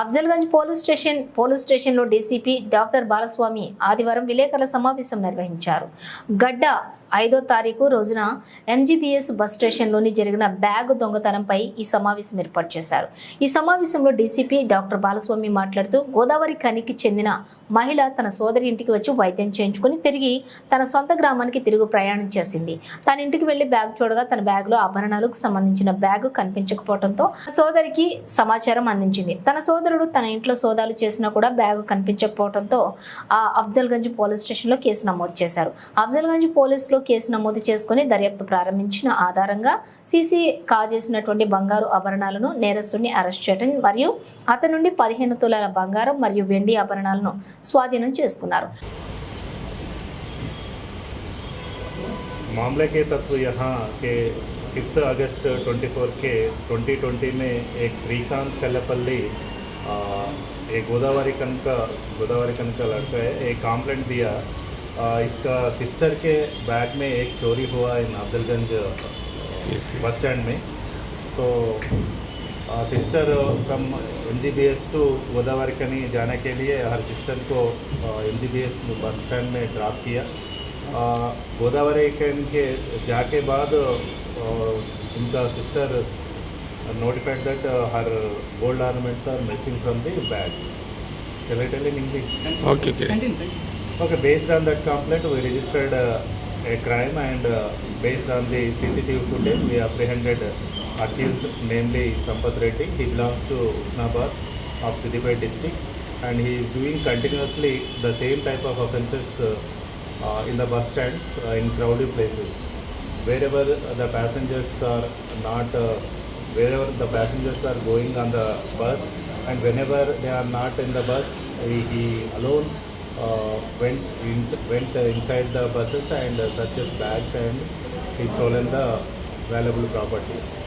Afzalgunj police station police స్టేషన్లో DCP doctor Balaswamy ఆదివారం విలేకరుల సమావేశం నిర్వహించారు. గడ్డ ఐదో తారీఖు రోజున ఎంజీబీఎస్ బస్ స్టేషన్లోని జరిగిన బ్యాగ్ దొంగతనంపై ఈ సమావేశం ఏర్పాటు చేశారు. ఈ సమావేశంలో డీసీపీ డాక్టర్ బాలస్వామి మాట్లాడుతూ గోదావరి కనికి చెందిన మహిళ తన సోదరి ఇంటికి వచ్చి వైద్యం చేయించుకుని తిరిగి తన సొంత గ్రామానికి తిరుగు ప్రయాణం చేసింది. తన ఇంటికి వెళ్ళి బ్యాగ్ చూడగా తన బ్యాగ్లో ఆభరణాలకు సంబంధించిన బ్యాగ్ కనిపించకపోవడంతో సోదరికి సమాచారం అందించింది. తన సోదరుడు తన ఇంట్లో సోదాలు చేసినా కూడా బ్యాగ్ కనిపించకపోవడంతో ఆ అఫ్జల్గంజ్ పోలీస్ స్టేషన్లో కేసు నమోదు చేశారు. అఫ్జల్గంజ్ పోలీసులో కేసు నమోదు చేసుకుని దర్యాప్తు ప్రారంభించిన ఆధారంగా సీసీ కాజేసినటువంటి బంగారు ఆభరణాలను నేరస్తుడిని అరెస్ట్ చేయడం మరియు అతని నుండి పదిహేను తులాల బంగారం మరియు వెండి ఆభరణాలను స్వాధీనం చేసుకున్నారు मामले के तत्व यहाँ के फिफ्थ अगस्त 24 के 2020 में एक श्रीकांत कल्लपल्ली आ, एक गोदावरी कन का गोदावरी कन का लड़का है एक कंप्लेंट दिया आ, इसका सिस्टर के बैग में एक चोरी हुआ इन अफजलगंज बस स्टैंड में। So sister from M G B S to Godavarikhani जाने के लिए हर सिस्टर को M G B S bus stand में ड्राप किया। गोदावरकन के जाके बाद उनका sister notified that her gold ornaments are missing from the bag in English Okay, based on that complaint, we registered uh, a crime and uh, based on the CCTV footage, we apprehended uh, accused, namely Sampath Reddy. He belongs to Usnabad of Siddipet district and he is doing continuously the same type of offences uh, uh, in the bus stands uh, in crowded places. Wherever the passengers are not, uh, wherever the passengers are going on the bus and whenever they are not in the bus, he, he alone went in, went uh, inside the buses and uh, searches bags and he stolen the valuable properties.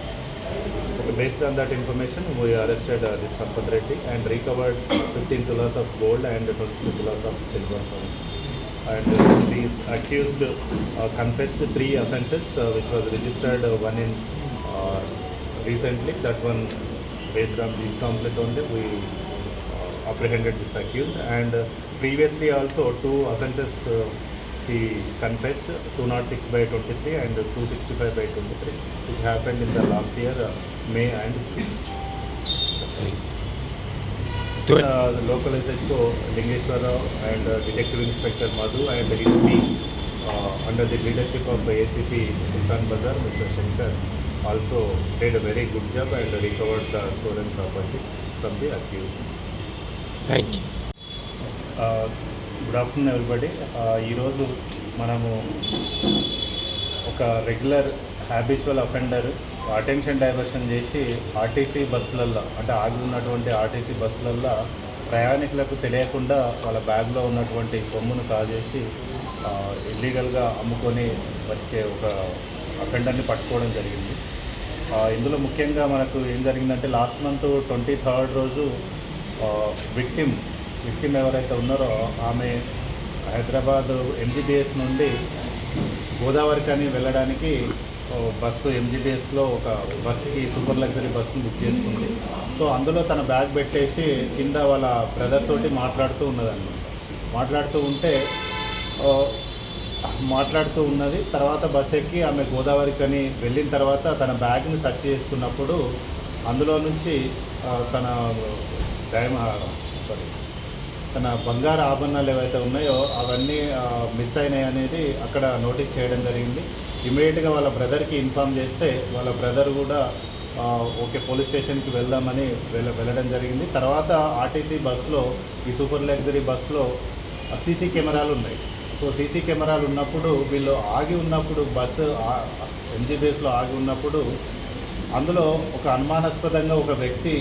Based on that information, we arrested uh, this Sampath Reddy and recovered 15 tulas of gold and 22 tulas of silver. And uh, these accused uh, confessed three offences, uh, which was registered uh, one in uh, recently. That one, based on this complaint only, we uh, apprehended this accused. And uh, previously also two offences uh, he confessed 206 by 23 and 265 by 23 which happened in the last year uh, May and June. Uh, the local SHO Lingeshwara and uh, Detective Inspector Madhu and his team uh, under the leadership of ACP Sultan Bazar, Mr. Shankar also did a very good job and recovered the stolen property from the accused. Thank you. Good afternoon everybody ఈరోజు మనము ఒక regular habitual offender attention diversion చేసి RTC బస్సులల్లో అంటే ఆగి ఉన్నటువంటి RTC బస్సులల్లో ప్రయాణికులకు తెలియకుండా వాళ్ళ బ్యాగ్లో ఉన్నటువంటి సొమ్మును కాజేసి ఇల్లీగల్గా అమ్ముకొని వచ్చే ఒక అఫెండర్ని పట్టుకోవడం జరిగింది. ఇందులో ముఖ్యంగా మనకు ఏం జరిగిందంటే లాస్ట్ మంత్ ట్వంటీ థర్డ్ రోజు విక్టిమ్ విక్టిమ్ ఎవరైతే ఉన్నారో ఆమె హైదరాబాద్ ఎంజీబీఎస్ నుండి గోదావరి కానీ వెళ్ళడానికి బస్సు ఎంజీబీఎస్లో ఒక బస్సుకి సూపర్ లగ్జరీ బస్సును బుక్ చేసుకుంది. సో అందులో తన బ్యాగ్ పెట్టేసి కింద వాళ్ళ బ్రదర్ తోటి మాట్లాడుతూ ఉన్నదండి. మాట్లాడుతూ ఉంటే మాట్లాడుతూ ఉన్నది. తర్వాత బస్ ఎక్కి ఆమె గోదావరికని వెళ్ళిన తర్వాత తన బ్యాగ్ని సెర్చ్ చేసుకున్నప్పుడు అందులో నుంచి తన డైమ సారీ తన బంగారు ఆభరణాలు ఏవైతే ఉన్నాయో అవన్నీ మిస్ అయినాయి అనేది అక్కడ నోటీస్ చేయడం జరిగింది. ఇమీడియట్గా వాళ్ళ బ్రదర్కి ఇన్ఫామ్ చేస్తే వాళ్ళ బ్రదర్ కూడా ఓకే పోలీస్ స్టేషన్కి వెళ్దామని వెళ్ళ వెళ్ళడం జరిగింది. తర్వాత ఆర్టీసీ బస్సులో ఈ సూపర్ లగ్జరీ బస్సులో సీసీ కెమెరాలు ఉన్నాయి. సో సీసీ కెమెరాలు ఉన్నప్పుడు వీళ్ళు ఆగి ఉన్నప్పుడు బస్సు ఎంజీబీఎస్లో ఆగి ఉన్నప్పుడు అందులో ఒక అనుమానాస్పదంగా ఒక వ్యక్తి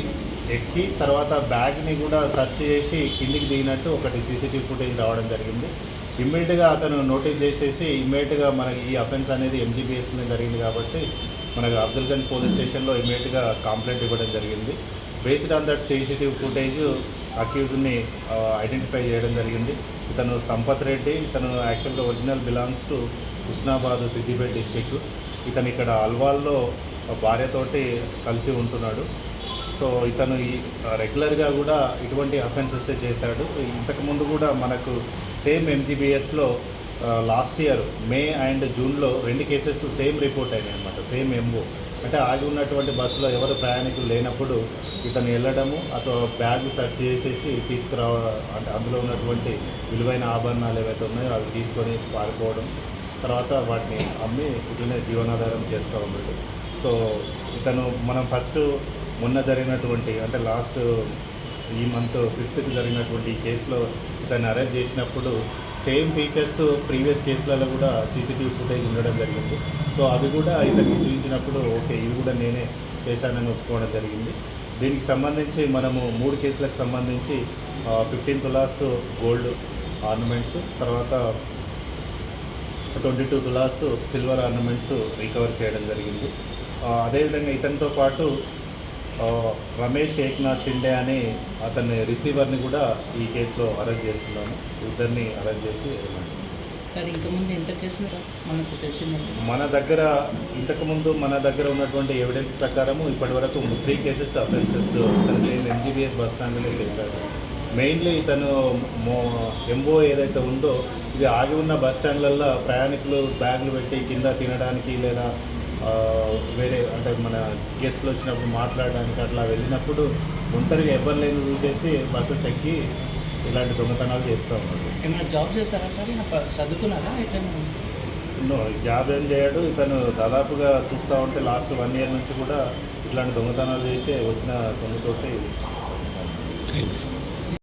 ఎక్కి తర్వాత బ్యాగ్ని కూడా సెర్చ్ చేసి కిందికి దిగినట్టు ఒకటి సీసీటీవీ ఫుటేజ్ రావడం జరిగింది. ఇమ్మీడియట్గా అతను నోటీస్ చేసేసి ఇమ్మీడియట్గా మనకి ఈ అఫెన్స్ అనేది ఎంజీబీఎస్లో జరిగింది కాబట్టి మనకు అఫ్జల్గంజ్ పోలీస్ స్టేషన్లో ఇమ్మీడియట్గా కంప్లైంట్ ఇవ్వడం జరిగింది. Based on that CCTV footage అక్యూజ్ని identify చేయడం జరిగింది. ఇతను సంపత్ రెడ్డి ఇతను యాక్చువల్గా original belongs to Husnabad Siddipet district ఇతను ఇక్కడ అల్వాల్లో భార్యతోటి కలిసి ఉంటున్నాడు. సో ఇతను ఈ రెగ్యులర్గా కూడా ఇటువంటి అఫెన్సెస్ చేశాడు. ఇంతకుముందు కూడా మనకు సేమ్ ఎంజీబీఎస్లో లాస్ట్ ఇయర్ మే అండ్ జూన్లో రెండు కేసెస్ సేమ్ రిపోర్ట్ అయినాయి అనమాట సేమ్ ఎంఓ అంటే ఆగి ఉన్నటువంటి బస్సులో ఎవరు ప్రయాణికులు లేనప్పుడు ఇతను వెళ్ళడము అటు బ్యాగ్ సెర్చ్ చేసేసి తీసుకురావ అంటే అందులో ఉన్నటువంటి విలువైన ఆభరణాలు ఏవైతే ఉన్నాయో అవి తీసుకొని పారిపోవడం తర్వాత వాటిని అమ్మి ఇట్లనే జీవనాధారం చేస్తూ ఉన్నాడు. సో ఇతను మనం ఫస్ట్ మొన్న జరిగినటువంటి అంటే లాస్ట్ ఈ మంత్ ఫిఫ్త్కి జరిగినటువంటి కేసులో దాన్ని అరెస్ట్ చేసినప్పుడు సేమ్ ఫీచర్స్ ప్రీవియస్ కేసులలో కూడా సీసీటీవీ ఫుటేజ్ ఉండడం జరిగింది. సో అవి కూడా ఇతనికి చూపించినప్పుడు ఓకే ఇది కూడా నేనే చేశానని ఒప్పుకోవడం జరిగింది. దీనికి సంబంధించి మనము మూడు కేసులకు సంబంధించి ఫిఫ్టీన్ తులాస్ గోల్డ్ ఆర్నమెంట్స్ తర్వాత twenty two tolas silver ornaments recover చేయడం జరిగింది. అదేవిధంగా ఇతనితో పాటు రమేష్ ఏక్నాథ్ షిండే అని అతని రిసీవర్ని కూడా ఈ కేసులో అరెస్ట్ చేస్తున్నాము ఇద్దరిని అరెస్ట్ చేసి మన దగ్గర ఇంతకుముందు మన దగ్గర ఉన్నటువంటి ఎవిడెన్స్ ప్రకారము ఇప్పటివరకు త్రీ కేసెస్ అఫెన్సెస్ ఇతను సేమ్ ఎంజీబీఎస్ బస్ స్టాండ్లోనే చేశారు మెయిన్లీ ఇతను మో ఎంఓ ఏదైతే ఉందో ఇది ఆగి ఉన్న బస్ స్టాండ్లలో ప్రయాణికులు బ్యాగులు పెట్టి కింద తినడానికి లేదా వేరే అంటే మన గెస్ట్లు వచ్చినప్పుడు మాట్లాడడానికి అట్లా వెళ్ళినప్పుడు ఒంటరిగా ఎవరు లేని చూసేసి బస్సెస్ ఎక్కి ఇలాంటి దొంగతనాలు చేస్తూ ఉన్నారు. ఏమైనా జాబ్ చేస్తారా సార్? చదువుకున్నారా జాబ్ ఏం చేయడు. ఇతను దాదాపుగా చూస్తూ ఉంటే లాస్ట్ వన్ ఇయర్ నుంచి కూడా ఇట్లాంటి దొంగతనాలు చేసి వచ్చిన సొమ్ముతోటి